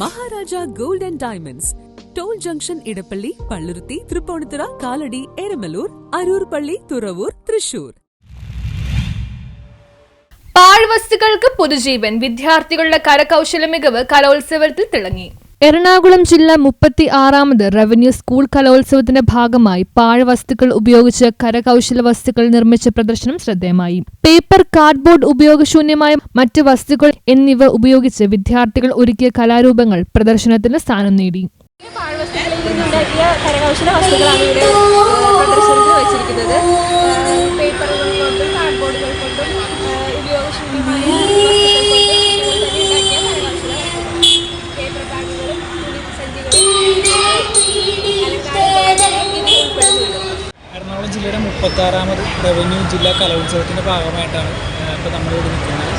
Maharaja gold and diamonds. Toll junction Edappally Palluruthy Tripunithura Kalady Eramalloor Aroor പള്ളി തുറവൂർ തൃശൂർ. പാഴ്വസ്തുക്കൾക്ക് പുതുജീവൻ വിദ്യാർത്ഥികളുടെ കരകൗശല മികവ് കലോത്സവത്തിൽ തിളങ്ങി. എറണാകുളം ജില്ല മുപ്പത്തി ആറാമത് റവന്യൂ സ്കൂൾ കലോത്സവത്തിന്റെ ഭാഗമായി പാഴ്വസ്തുക്കൾ ഉപയോഗിച്ച് കരകൗശല വസ്തുക്കൾ നിർമ്മിച്ച പ്രദർശനം ശ്രദ്ധേയമായി. പേപ്പർ കാർഡ്ബോർഡ് ഉപയോഗശൂന്യമായ മറ്റ് വസ്തുക്കൾ എന്നിവ ഉപയോഗിച്ച് വിദ്യാർത്ഥികൾ ഒരുക്കിയ കലാരൂപങ്ങൾ പ്രദർശനത്തിന് സ്ഥാനം നേടി. കരകൗശല പ്രദർശനത്തിൽ വെച്ചിരിക്കുന്നത്. കാർഡ്ബോർഡുകൾ ഉപയോഗശൂന്യമായ ജില്ലയുടെ മുപ്പത്താറാമത് റവന്യൂ ജില്ലാ കലോത്സവത്തിന്റെ ഭാഗമായിട്ടാണ് ഇപ്പോൾ നമ്മളിവിടെ നിൽക്കുന്നത്.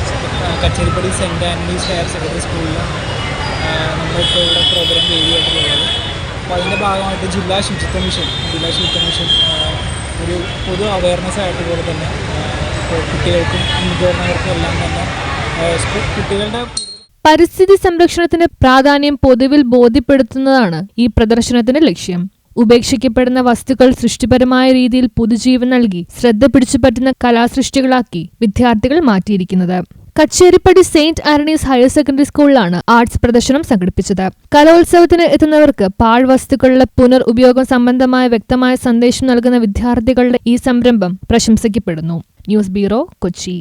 Kacheripady saint Antony's higher secondary സ്കൂളിലാണ് നമ്മളിപ്പോൾ ഇവിടെ പ്രോഗ്രാം വേദിയായിട്ടുള്ളത് അപ്പോൾ അതിന്റെ ഭാഗമായിട്ട് ജില്ലാ ശുചിത്വ മിഷൻ ജില്ലാ ശുചിത്വ മിഷൻ ഒരു പൊതു അവയർനെസ് ആയിട്ട് പോലെ തന്നെ ഇപ്പോൾ കുട്ടികൾക്കും മുതിർന്നവർക്കും എല്ലാം തന്നെ കുട്ടികളുടെ പരിസ്ഥിതി സംരക്ഷണത്തിന്റെ പ്രാധാന്യം പൊതുവിൽ ബോധ്യപ്പെടുത്തുന്നതാണ് ഈ പ്രദർശനത്തിന്റെ ലക്ഷ്യം. ഉപേക്ഷിക്കപ്പെടുന്ന വസ്തുക്കൾ സൃഷ്ടിപരമായ രീതിയിൽ പുതുജീവൻ നൽകി ശ്രദ്ധ പിടിച്ചുപറ്റുന്ന കലാസൃഷ്ടികളാക്കി വിദ്യാർത്ഥികൾ മാറ്റിയിരിക്കുന്നത്. കച്ചേരിപ്പടി സെയിന്റ് ആരണീസ് ഹയർ സെക്കൻഡറി സ്കൂളിലാണ് ആർട്സ് പ്രദർശനം സംഘടിപ്പിച്ചത്. കലോത്സവത്തിന് എത്തുന്നവർക്ക് പാഴ്വസ്തുക്കളുടെ പുനർ ഉപയോഗം സംബന്ധമായ വ്യക്തമായ സന്ദേശം നൽകുന്ന വിദ്യാർത്ഥികളുടെ ഈ സംരംഭം പ്രശംസിക്കപ്പെടുന്നു. News bureau Kochi.